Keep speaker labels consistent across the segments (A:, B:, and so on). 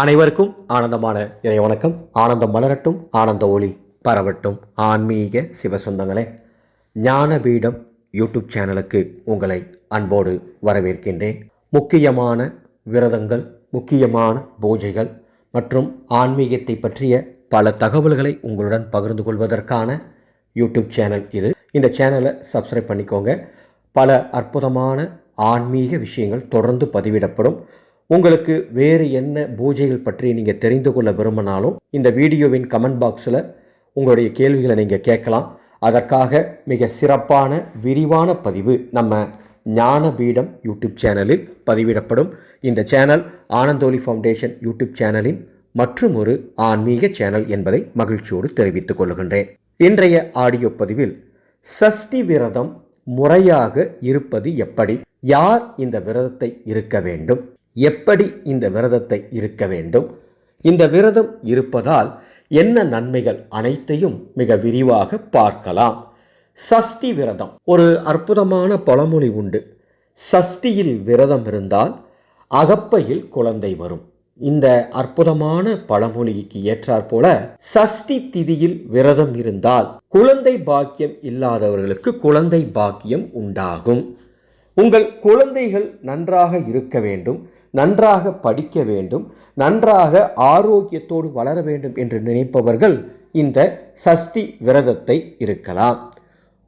A: அனைவருக்கும் ஆனந்தமான இறை வணக்கம். ஆனந்தம் மலரட்டும் ஆனந்த ஒளி பரவட்டும். ஆன்மீக சிவசொந்தங்களே ஞானபீடம் யூடியூப் சேனலுக்கு உங்களை அன்போடு வரவேற்கின்றேன். முக்கியமான விரதங்கள் முக்கியமான பூஜைகள் மற்றும் ஆன்மீகத்தை பற்றிய பல தகவல்களை உங்களுடன் பகிர்ந்து கொள்வதற்கான யூடியூப் சேனல் இது. இந்த சேனலை சப்ஸ்கிரைப் பண்ணிக்கோங்க. பல அற்புதமான ஆன்மீக விஷயங்கள் தொடர்ந்து பதிவிடப்படும். உங்களுக்கு வேறு என்ன பூஜைகள் பற்றி நீங்கள் தெரிந்து கொள்ள விரும்பினாலும் இந்த வீடியோவின் கமெண்ட் பாக்ஸில் உங்களுடைய கேள்விகளை நீங்கள் கேட்கலாம். அதற்காக மிக சிறப்பான விரிவான பதிவு நம்ம ஞானபீடம் யூடியூப் சேனலில் பதிவிடப்படும். இந்த சேனல் ஆனந்தோலி ஃபவுண்டேஷன் யூடியூப் சேனலின் மற்றும் ஒரு ஆன்மீக சேனல் என்பதை மகிழ்ச்சியோடு தெரிவித்துக் கொள்கின்றேன். இன்றைய ஆடியோ பதிவில் சஷ்டி விரதம் முறையாக இருப்பது எப்படி? யார் இந்த விரதத்தை இருக்க வேண்டும்? எப்படி இந்த விரதத்தை இருக்க வேண்டும்? இந்த விரதம் இருப்பதால் என்ன நன்மைகள் அனைத்தையும் மிக விரிவாக பார்க்கலாம். சஷ்டி விரதம். ஒரு அற்புதமான பழமொழி உண்டு. சஷ்டியில் விரதம் இருந்தால் அகப்பையில் குழந்தை வரும். இந்த அற்புதமான பழமொழிக்கு ஏற்றாற்போல சஷ்டி திதியில் விரதம் இருந்தால் குழந்தை பாக்கியம் இல்லாதவர்களுக்கு குழந்தை பாக்கியம் உண்டாகும். உங்கள் குழந்தைகள் நன்றாக இருக்க வேண்டும். நன்றாக படிக்க வேண்டும் நன்றாக ஆரோக்கியத்தோடு வளர வேண்டும் என்று நினைப்பவர்கள் இந்த சஷ்டி விரதத்தை இருக்கலாம்.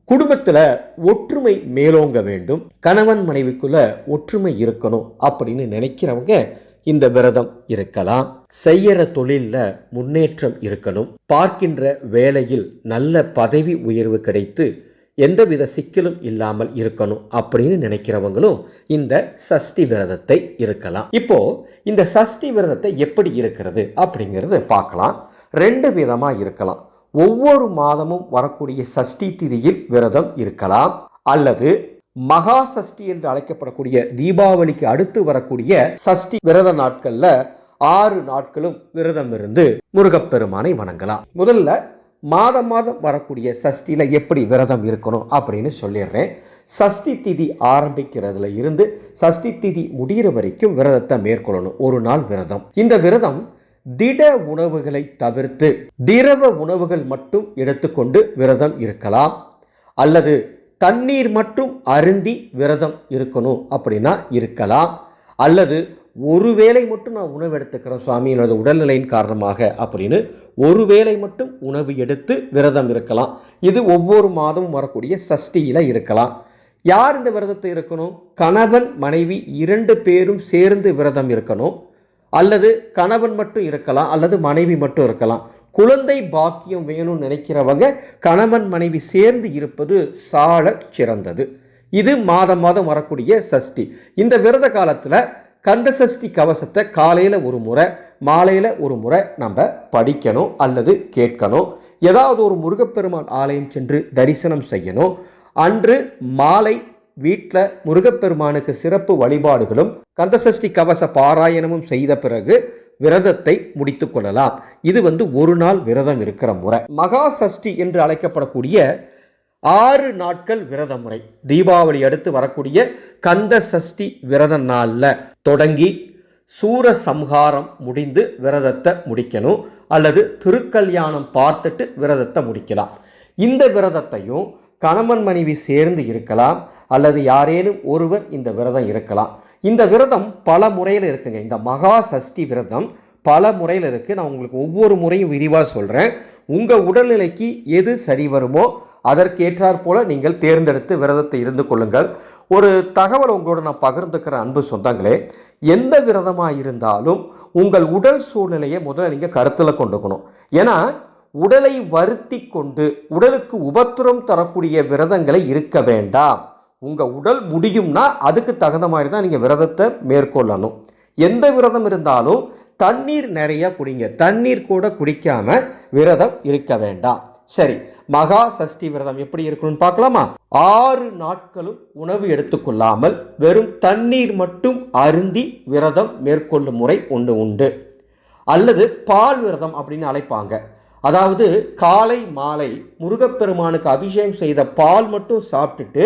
A: குடும்பத்தில் ஒற்றுமை மேலோங்க வேண்டும் கணவன் மனைவிக்குள்ள ஒற்றுமை இருக்கணும் அப்படின்னு நினைக்கிறவங்க இந்த விரதம் இருக்கலாம். செய்யற தொழிலில் முன்னேற்றம் இருக்கணும். பார்க்கின்ற வேலையில் நல்ல பதவி உயர்வு கிடைத்து எந்தவித சிக்கலும் இல்லாமல் இருக்கணும் அப்படின்னு நினைக்கிறவங்களும் இந்த சஷ்டி விரதத்தை இருக்கலாம். இப்போ இந்த சஷ்டி விரதத்தை எப்படி இருக்கிறது அப்படிங்கிறது பார்க்கலாம். ரெண்டு விதமாக இருக்கலாம். ஒவ்வொரு மாதமும் வரக்கூடிய சஷ்டி திதியில் விரதம் இருக்கலாம். அல்லது மகா சஷ்டி என்று அழைக்கப்படக்கூடிய தீபாவளிக்கு அடுத்து வரக்கூடிய சஷ்டி விரத நாட்களில் ஆறு நாட்களும் விரதம் இருந்து முருகப்பெருமானை வணங்கலாம். முதல்ல மாதம் மாதம் வரக்கூடிய சஷ்டியில் எப்படி விரதம் இருக்கணும் அப்படின்னு சொல்லிடுறேன். சஷ்டி திதி ஆரம்பிக்கிறதுல இருந்து சஷ்டி திதி முடிகிற வரைக்கும் விரதத்தை மேற்கொள்ளணும். ஒரு நாள் விரதம். இந்த விரதம் திட உணவுகளை தவிர்த்து திரவ உணவுகள் மட்டும் எடுத்துக்கொண்டு விரதம் இருக்கலாம். அல்லது தண்ணீர் மட்டும் அருந்தி விரதம் இருக்கணும் அப்படின்னா இருக்கலாம். அல்லது ஒரு வேளை மட்டும் நான் உணவு எடுத்துக்கிறேன் சுவாமி எனது உடல்நிலையின் காரணமாக அப்படின்னு ஒரு வேளை மட்டும் உணவு எடுத்து விரதம் இருக்கலாம். இது ஒவ்வொரு மாதமும் வரக்கூடிய சஷ்டியில் இருக்கலாம். யார் இந்த விரதத்தை இருக்கணும்? கணவன் மனைவி இரண்டு பேரும் சேர்ந்து விரதம் இருக்கணும். அல்லது கணவன் மட்டும் இருக்கலாம் அல்லது மனைவி மட்டும் இருக்கலாம். குழந்தை பாக்கியம் வேணும்னு நினைக்கிறவங்க கணவன் மனைவி சேர்ந்து இருப்பது சால சிறந்தது. இது மாதம் மாதம் வரக்கூடிய சஷ்டி. இந்த விரத காலத்தில் கந்தசஷ்டி கவசத்தை காலையில் ஒரு முறை மாலையில் ஒரு முறை நம்ம படிக்கணும் அல்லது கேட்கணும். ஏதாவது ஒரு முருகப்பெருமான் ஆலயம் சென்று தரிசனம் செய்யணும். அன்று மாலை வீட்டில் முருகப்பெருமானுக்கு சிறப்பு வழிபாடுகளும் கந்தசஷ்டி கவச பாராயணமும் செய்த பிறகு விரதத்தை முடித்து கொள்ளலாம். இது வந்து ஒரு நாள் விரதம் இருக்கிற முறை. மகா சஷ்டி என்று அழைக்கப்படக்கூடிய ஆறு நாட்கள் விரத முறை. தீபாவளி அடுத்து வரக்கூடிய கந்த சஷ்டி விரத நாளில் தொடங்கி சூர சம்ஹாரம் முடிந்து விரதத்தை முடிக்கணும் அல்லது திருக்கல்யாணம் பார்த்துட்டு விரதத்தை முடிக்கலாம். இந்த விரதத்தையும் கணவன் மனைவி சேர்ந்து இருக்கலாம் அல்லது யாரேனும் ஒருவர் இந்த விரதம் இருக்கலாம். இந்த விரதம் பல முறையில் இருக்குங்க. இந்த மகா சஷ்டி விரதம் பல முறையில் இருக்குது நான் உங்களுக்கு ஒவ்வொரு முறையும் விரிவாக சொல்கிறேன் உங்கள் உடல்நிலைக்கு எது சரி வருமோ அதற்கேற்றாற் போல நீங்கள் தேர்ந்தெடுத்து விரதத்தை இருந்து கொள்ளுங்கள். ஒரு தகவல் உங்களோட நான் பகிர்ந்துக்கிற அன்பு சொந்தங்களே எந்த விரதமாக இருந்தாலும் உங்கள் உடல் சூழ்நிலையை முதல்ல நீங்கள் கருத்தில் கொண்டுக்கணும். ஏன்னா உடலை வருத்தி கொண்டு உடலுக்கு உபத்திரம் தரக்கூடிய விரதங்களை இருக்க வேண்டாம். உங்கள் உடல் முடியும்னா அதுக்கு தகுந்த மாதிரி தான் நீங்கள் விரதத்தை மேற்கொள்ளணும். எந்த விரதம் இருந்தாலும் தண்ணீர் நிறையா குடிங்க. தண்ணீர் கூட குடிக்காமல் விரதம் இருக்க வேண்டாம். சரி மகா சஷ்டி விரதம் எப்படி இருக்கணும்னு பார்க்கலாமா? ஆறு நாட்களும் உணவு எடுத்துக்கொள்ளாமல் வெறும் தண்ணீர் மட்டும் அருந்தி விரதம் மேற்கொள்ளும் முறை ஒன்று உண்டு. அல்லது பால் விரதம் அப்படின்னு அழைப்பாங்க. அதாவது காலை மாலை முருகப்பெருமானுக்கு அபிஷேகம் செய்த பால் மட்டும் சாப்பிட்டுட்டு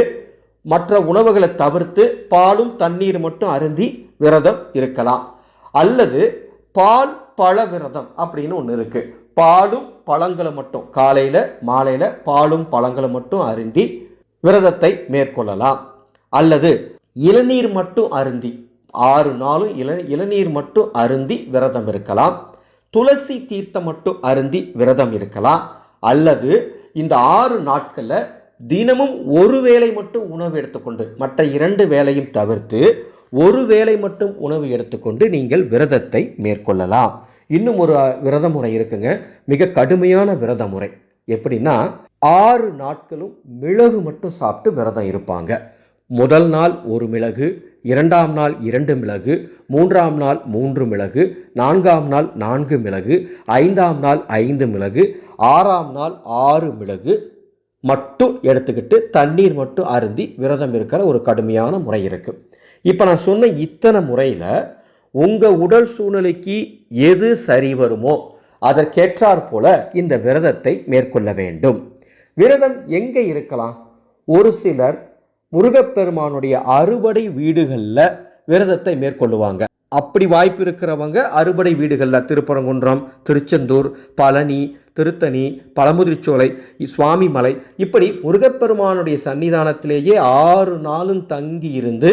A: மற்ற உணவுகளை தவிர்த்து பாலும் தண்ணீர் மட்டும் அருந்தி விரதம் இருக்கலாம். அல்லது பால் பழ விரதம் அப்படின்னு ஒன்று இருக்குது பாலும் பழங்களும் மட்டும் காலையில் மாலையில் பாலும் பழங்களும் மட்டும் அருந்தி விரதத்தை மேற்கொள்ளலாம். அல்லது இளநீர் மட்டும் அருந்தி ஆறு நாளும் இள இளநீர் மட்டும் அருந்தி விரதம் இருக்கலாம். துளசி தீர்த்தம் மட்டும் அருந்தி விரதம் இருக்கலாம். அல்லது இந்த ஆறு நாட்களில் தினமும் ஒரு வேளை மட்டும் உணவு எடுத்துக்கொண்டு மற்ற இரண்டு வேளையும் தவிர்த்து ஒரு வேளை மட்டும் உணவு எடுத்துக்கொண்டு நீங்கள் விரதத்தை மேற்கொள்ளலாம். இன்னும் ஒரு விரத முறை இருக்குங்க. மிக கடுமையான விரத முறை எப்படின்னா ஆறு நாட்களும் மிளகு மட்டும் சாப்பிட்டு விரதம் இருப்பாங்க. முதல் நாள் ஒரு மிளகு இரண்டாம் நாள் இரண்டு மிளகு மூன்றாம் நாள் மூன்று மிளகு நான்காம் நாள் நான்கு மிளகு ஐந்தாம் நாள் ஐந்து மிளகு ஆறாம் நாள் ஆறு மிளகு மட்டும் எடுத்துக்கிட்டு தண்ணீர் மட்டும் அருந்தி விரதம் இருக்கிற ஒரு கடுமையான முறை இருக்குது இப்போ நான் சொன்ன இத்தனை முறையில் உங்கள் உடல் சூழ்நிலைக்கு எது சரி வருமோ அதற்கேற்றாற் போல இந்த விரதத்தை மேற்கொள்ள வேண்டும். விரதம் எங்கே இருக்கலாம்? ஒரு சிலர் முருகப்பெருமானுடைய அறுபடை வீடுகளில் விரதத்தை மேற்கொள்ளுவாங்க. அப்படி வாய்ப்பு இருக்கிறவங்க அறுபடை வீடுகளில் திருப்பரங்குன்றம் திருச்செந்தூர் பழனி திருத்தணி பழமுதிர்ச்சோலை சுவாமி மலை இப்படி முருகப்பெருமானுடைய சன்னிதானத்திலேயே ஆறு நாளும் தங்கி இருந்து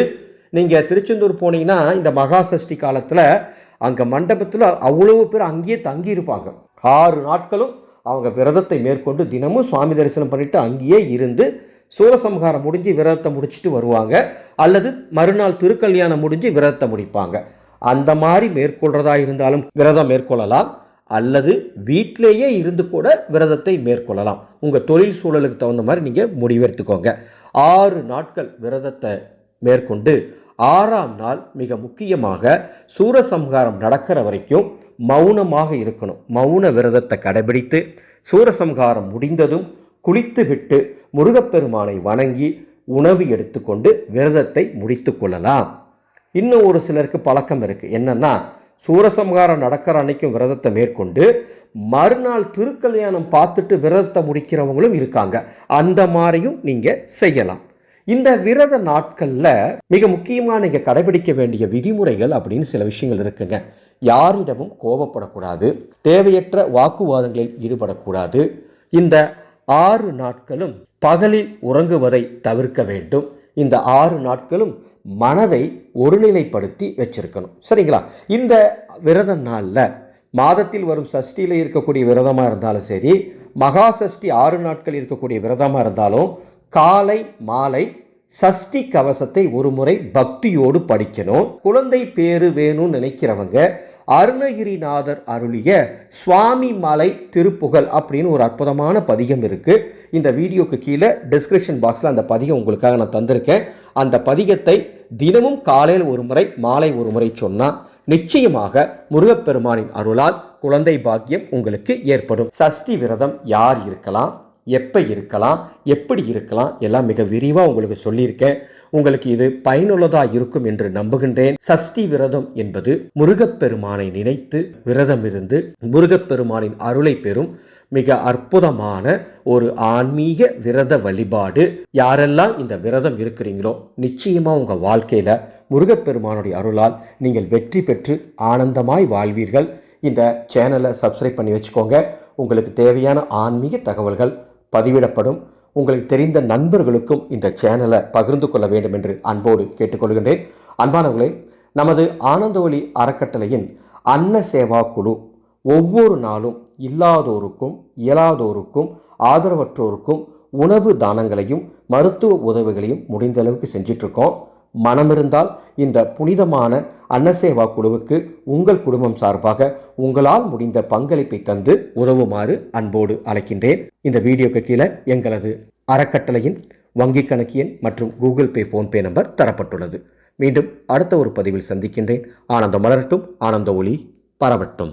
A: நீங்கள் திருச்செந்தூர் போனீங்கன்னா இந்த மகா சஷ்டி காலத்தில் அங்கே மண்டபத்தில் அவ்வளவு பேர் அங்கேயே தங்கியிருப்பாங்க ஆறு நாட்களும் அவங்க விரதத்தை மேற்கொண்டு தினமும் சுவாமி தரிசனம் பண்ணிட்டு அங்கேயே இருந்து சூரசம்ஹாரம் முடிஞ்சு விரதத்தை முடிச்சுட்டு வருவாங்க. அல்லது மறுநாள் திருக்கல்யாணம் முடிஞ்சு விரதத்தை முடிப்பாங்க. அந்த மாதிரி மேற்கொள்றதா இருந்தாலும் விரதம் மேற்கொள்ளலாம். அல்லது வீட்டிலேயே இருந்து கூட விரதத்தை மேற்கொள்ளலாம். உங்கள் தொழில் சூழலுக்கு தகுந்த மாதிரி நீங்கள் முடிவெடுத்துக்கோங்க. ஆறு நாட்கள் விரதத்தை மேற்கொண்டு ஆறாம் நாள் மிக முக்கியமாக சூரசம்ஹாரம் நடக்கிற வரைக்கும் மௌனமாக இருக்கணும். மௌன விரதத்தை கடைபிடித்து சூரசம்ஹாரம் முடிந்ததும் குளித்துவிட்டு முருகப்பெருமானை வணங்கி உணவு எடுத்துக்கொண்டு விரதத்தை முடித்து கொள்ளலாம். இன்னும் ஒரு சிலருக்கு பழக்கம் இருக்குது என்னென்னா சூரசம்ஹாரம் நடக்கிற அன்னைக்கும் விரதத்தை மேற்கொண்டு மறுநாள் திருக்கல்யாணம் பார்த்துட்டு விரதத்தை முடிக்கிறவங்களும் இருக்காங்க. அந்த மாதிரியும் நீங்கள் செய்யலாம். இந்த விரத நாட்களில் மிக முக்கியமாக நீங்கள் கடைபிடிக்க வேண்டிய விதிமுறைகள் அப்படின்னு சில விஷயங்கள் இருக்குங்க. யாரிடமும் கோபப்படக்கூடாது. தேவையற்ற வாக்குவாதங்களில் ஈடுபடக்கூடாது. இந்த ஆறு நாட்களும் பகலில் உறங்குவதை தவிர்க்க வேண்டும். இந்த ஆறு நாட்களும் மனதை ஒருநிலைப்படுத்தி வச்சிருக்கணும். சரிங்களா? இந்த விரத நாளில் மாதத்தில் வரும் சஷ்டியில் இருக்கக்கூடிய விரதமாக இருந்தாலும் சரி மகா சஷ்டி ஆறு நாட்கள் இருக்கக்கூடிய விரதமாக இருந்தாலும் காலை மாலை சஷ்டி கவசத்தை ஒரு முறை பக்தியோடு படிக்கணும். குழந்தை பேரு வேணும்னு நினைக்கிறவங்க அருணகிரிநாதர் அருளிய சுவாமி மலை திருப்புகழ் அப்படின்னு ஒரு அற்புதமான பதிகம் இருக்குது இந்த வீடியோக்கு கீழே டிஸ்கிரிப்ஷன் பாக்ஸில் அந்த பதிகம் உங்களுக்காக நான் தந்திருக்கேன். அந்த பதிகத்தை தினமும் காலையில் ஒரு முறை மாலை ஒரு முறை சொன்னால் நிச்சயமாக முருகப்பெருமானின் அருளால் குழந்தை பாக்கியம் உங்களுக்கு ஏற்படும். சஷ்டி விரதம் யார் இருக்கலாம்? எப்போ இருக்கலாம் எப்படி இருக்கலாம் எல்லாம் மிக விரிவாக உங்களுக்கு சொல்லியிருக்கேன். உங்களுக்கு இது பயனுள்ளதாக இருக்கும் என்று நம்புகின்றேன். சஷ்டி விரதம் என்பது முருகப்பெருமானை நினைத்து விரதம் இருந்து முருகப்பெருமானின் அருளை பெறும் மிக அற்புதமான ஒரு ஆன்மீக விரத வழிபாடு. யாரெல்லாம் இந்த விரதம் இருக்கிறீங்களோ நிச்சயமாக உங்கள் வாழ்க்கையில் முருகப்பெருமானுடைய அருளால் நீங்கள் வெற்றி பெற்று ஆனந்தமாய் வாழ்வீர்கள். இந்த சேனலை சப்ஸ்கிரைப் பண்ணி வச்சுக்கோங்க. உங்களுக்கு தேவையான ஆன்மீக தகவல்கள் பதிவிடப்படும். உங்களுக்கு தெரிந்த நண்பர்களுக்கும் இந்த சேனலை பகிர்ந்து கொள்ள வேண்டும் என்று அன்போடு கேட்டுக்கொள்கின்றேன். அன்பானவர்களே நமது ஆனந்த ஒளி அறக்கட்டளையின் அன்ன சேவா குழு ஒவ்வொரு நாளும் இல்லாதோருக்கும் இயலாதோருக்கும் ஆதரவற்றோருக்கும் உணவு தானங்களையும் மருத்துவ உதவிகளையும் முடிந்த அளவுக்கு செஞ்சிட்ருக்கோம். மனமிருந்தால் இந்த புனிதமான அன்னசேவா குழுவுக்கு உங்கள் குடும்பம் சார்பாக உங்களால் முடிந்த பங்களிப்பை தந்து உதவுமாறு அன்போடு அழைக்கின்றேன். இந்த வீடியோக்கு கீழே எங்களது அறக்கட்டளையின் வங்கிக் கணக்கு எண் மற்றும் கூகுள் பே ஃபோன்பே நம்பர் தரப்பட்டுள்ளது. மீண்டும் அடுத்த ஒரு பதிவில் சந்திக்கின்றேன். ஆனந்தம் மலரட்டும் ஆனந்த ஒளி பரவட்டும்.